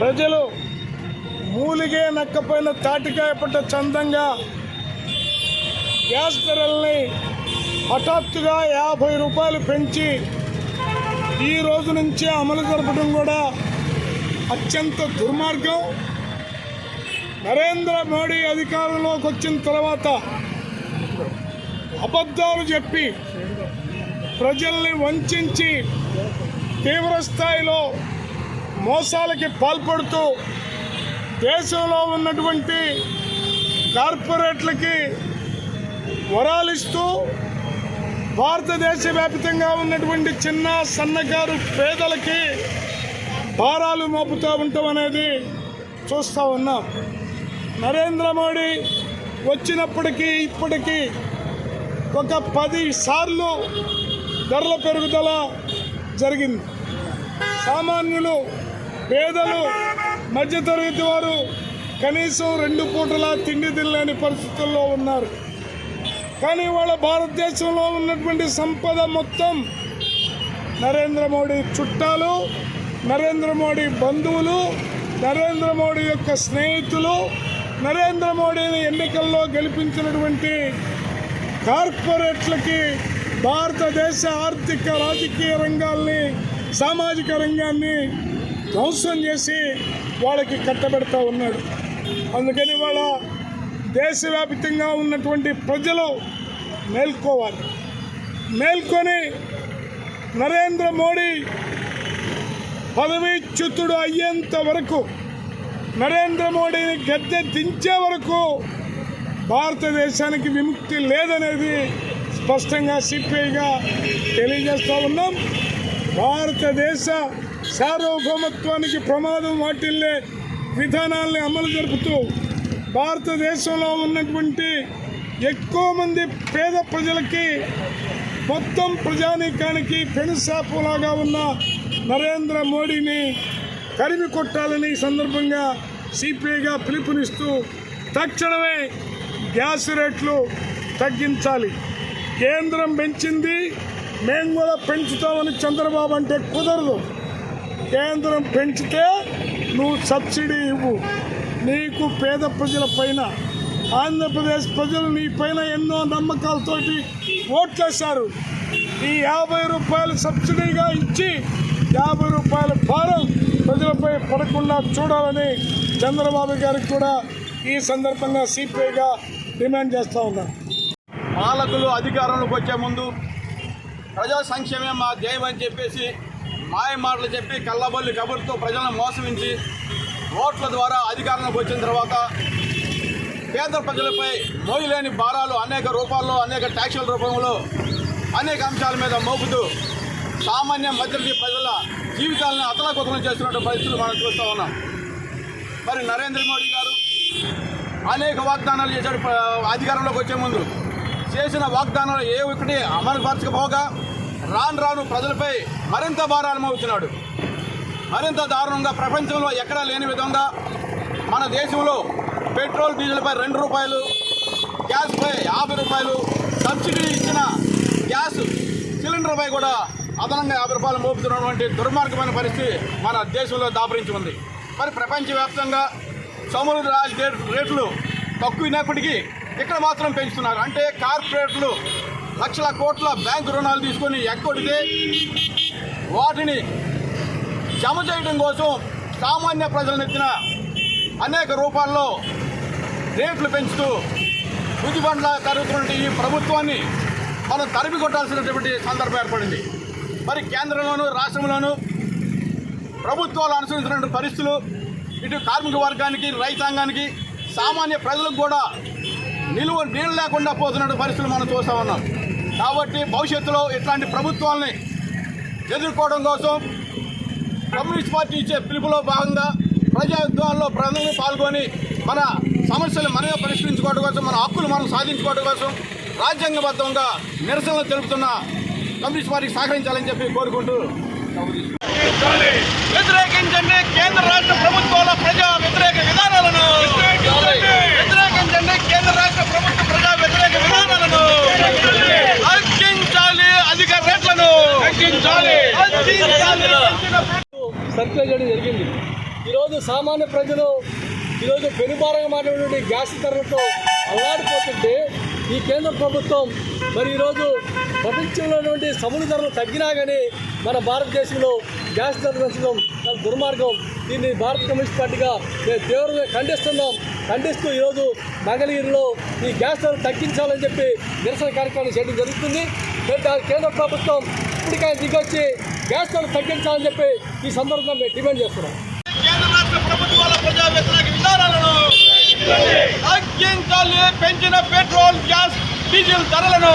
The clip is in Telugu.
ప్రజలు మూలిగే నక్కపోయిన తాటికాయ పట్ట చందంగా గ్యాస్ ధరల్ని హఠాత్తుగా యాభై రూపాయలు పెంచి ఈ రోజు నుంచి అమలు జరపడం కూడా అత్యంత దుర్మార్గం. నరేంద్ర మోడీ అధికారంలోకి వచ్చిన తర్వాత అబద్ధాలు చెప్పి ప్రజల్ని వంచి తీవ్ర స్థాయిలో మోసాలకి పాల్పడుతూ దేశంలో ఉన్నటువంటి కార్పొరేట్లకి వరాలిస్తూ భారతదేశ వ్యాప్తంగా ఉన్నటువంటి చిన్న సన్నకారు పేదలకి భారాలు మోపుతూ ఉండటం అనేది చూస్తూ ఉన్నాం. నరేంద్ర మోడీ వచ్చినప్పటికీ ఇప్పటికీ ఒక పది సార్లు ధరల పెరుగుదల జరిగింది. సామాన్యులు పేదలు మధ్యతరగతి వారు కనీసం రెండు పూటల తిండి తినలేని పరిస్థితుల్లో ఉన్నారు. కానీ వాళ్ళ భారతదేశంలో ఉన్నటువంటి సంపద మొత్తం నరేంద్ర మోడీ చుట్టాలు నరేంద్ర మోడీ బంధువులు నరేంద్ర మోడీ యొక్క స్నేహితులు నరేంద్ర మోడీని ఎన్నికల్లో గెలిపించినటువంటి కార్పొరేట్లకి భారతదేశ ఆర్థిక రాజకీయ రంగాల్ని సామాజిక రంగాన్ని ధ్వంసం చేసి వాళ్ళకి కట్టబెడతా ఉన్నాడు. అందుకని వాళ్ళ దేశవ్యాప్తంగా ఉన్నటువంటి ప్రజలు మేల్కోవాలి. మేల్కొని నరేంద్ర మోడీ పదవీచ్యుతుడు అయ్యేంత వరకు నరేంద్ర మోడీని గద్దె దించే వరకు భారతదేశానికి విముక్తి లేదనేది స్పష్టంగా సిపిఐగా తెలియజేస్తూ ఉన్నాం. భారతదేశ సార్వభౌమత్వానికి ప్రమాదం వాటిల్లే విధానాల్ని అమలు జరుపుతూ భారతదేశంలో ఉన్నటువంటి ఎక్కువ మంది పేద ప్రజలకి మొత్తం ప్రజానీకానికి పెనుసాపులాగా ఉన్న నరేంద్ర మోడీని కరిమి కొట్టాలని సందర్భంగా సిపిఐగా పిలుపునిస్తూ తక్షణమే గ్యాస్ రేట్లు తగ్గించాలి. కేంద్రం పెంచింది మేము కూడా పెంచుతామని చంద్రబాబు అంటే కుదరదు. కేంద్రం పెంచితే నువ్వు సబ్సిడీ ఇవ్వు. నీకు పేద ప్రజల పైన ఆంధ్రప్రదేశ్ ప్రజలు నీ పైన ఎన్నో నమ్మకాలతోటి ఓట్లేశారు. ఈ యాభై రూపాయలు సబ్సిడీగా ఇచ్చి యాభై రూపాయల భారం ప్రజలపై పడకుండా చూడాలని చంద్రబాబు గారికి కూడా ఈ సందర్భంగా సిపిఐగా డిమాండ్ చేస్తూ ఉన్నాను పాలకులు అధికారంలోకి వచ్చే ముందు ప్రజా సంక్షేమే మా ధ్యేయం అని చెప్పేసి మాయ మాటలు చెప్పి కళ్ళబొల్లి కబుర్తో ప్రజలను మోసమించి ఓట్ల ద్వారా అధికారంలోకి వచ్చిన తర్వాత పేద ప్రజలపై మోయలేని భారాలు అనేక రూపాల్లో అనేక ట్యాక్సుల రూపంలో అనేక అంశాల మీద మోపుతూ సామాన్య మధ్యతరగతి ప్రజల జీవితాలను అతలాకుతలం చేస్తున్న పరిస్థితులు మనం చూస్తూ ఉన్నాం. మరి నరేంద్ర మోడీ గారు అనేక వాగ్దానాలు చేశాడు అధికారంలోకి వచ్చే ముందు. చేసిన వాగ్దానాలు ఏ ఒక్కటి అమలుపరచకపోగా రాను రాను ప్రజలపై మరింత భారాలు మోపుతున్నాడు మరింత దారుణంగా ప్రపంచంలో ఎక్కడా లేని విధంగా మన దేశంలో పెట్రోల్ డీజిల్పై రెండు రూపాయలు గ్యాస్పై యాభై రూపాయలు సబ్సిడీ ఇచ్చిన గ్యాస్ సిలిండర్పై కూడా అదనంగా యాభై రూపాయలు మోపుతున్నటువంటి దుర్మార్గమైన పరిస్థితి మన దేశంలో దాపరించి ఉంది. మరి ప్రపంచవ్యాప్తంగా చమురు రా- రేట్లు తక్కువైనప్పటికీ ఇక్కడ మాత్రం పెంచుతున్నారు. అంటే కార్పొరేట్లు లక్షల కోట్ల బ్యాంకు రుణాలు తీసుకొని ఎక్కొడితే వాటిని జమ చేయడం కోసం సామాన్య ప్రజలను ఎత్తిన అనేక రూపాల్లో రేట్లు పెంచుతూ బుద్ధిబండ్ల తరుగుతున్నటువంటి ఈ ప్రభుత్వాన్ని మనం తరిమి కొట్టాల్సినటువంటి సందర్భం ఏర్పడింది. మరి కేంద్రంలోనూ రాష్ట్రంలోనూ ప్రభుత్వాలు అనుసరించినటువంటి పరిస్థితులు ఇటు కార్మిక వర్గానికి రైతాంగానికి సామాన్య ప్రజలకు కూడా నిలువ నీళ్ళు లేకుండా పోతున్న పరిస్థితులు మనం చూస్తూ ఉన్నాం. కాబట్టి భవిష్యత్తులో ఇట్లాంటి ప్రభుత్వాలని ఎదుర్కోవడం కోసం కమ్యూనిస్ట్ పార్టీ ఇచ్చే పిలుపులో భాగంగా ప్రజాయుద్ధాల్లో ప్రజలు పాల్గొని మన సమస్యలు మనమే పరిష్కరించుకోవడం కోసం మన హక్కులు మనం సాధించుకోవడం కోసం రాజ్యాంగబద్ధంగా నిరసనలు తెలుపుతున్న కమ్యూనిస్ట్ పార్టీకి సహకరించాలని చెప్పి కోరుకుంటూ వ్యతిరేకించండి కేంద్ర రాష్ట్ర ప్రభుత్వం ప్రజా వ్యతిరేక విధానాలను వ్యతిరేకించండి కేంద్ర రాష్ట్ర ప్రభుత్వ ప్రజా వ్యతిరేక విధానాలను హక్కించాలి అధిక రేట్లను చేయడం జరిగింది. ఈరోజు సామాన్య ప్రజలు ఈరోజు పెనుభారంగా మాట్లాడే గ్యాస్ ధరలతో అల్లాడిపోతుంటే ఈ కేంద్ర ప్రభుత్వం మరి ఈరోజు ప్రపంచంలో ఉన్నటువంటి సముద్ర ధరలు తగ్గినా కానీ మన భారతదేశంలో గ్యాస్ ధరలు పెంచడం చాలా దుర్మార్గం. దీన్ని భారత కమ్యూనిస్ట్ పార్టీగా మేము తీవ్రంగా ఖండిస్తున్నాం. ఖండిస్తూ ఈరోజు మంగళగిరిలో ఈ గ్యాస్ ధరలు తగ్గించాలని చెప్పి నిరసన కార్యక్రమం చేయడం జరుగుతుంది. కేంద్ర ప్రభుత్వం ఇప్పటికైనా దిగొచ్చి గ్యాస్ ధరలు తగ్గించాలని చెప్పి ఈ సందర్భంగా మేము డిమాండ్ చేస్తున్నాం. కేంద్ర రాష్ట్ర ప్రభుత్వాల ప్రజా వ్యతిరేక విధానాలను తగ్గించాలి పెంచిన పెట్రోల్ గ్యాస్ డీజిల్ ధరలను.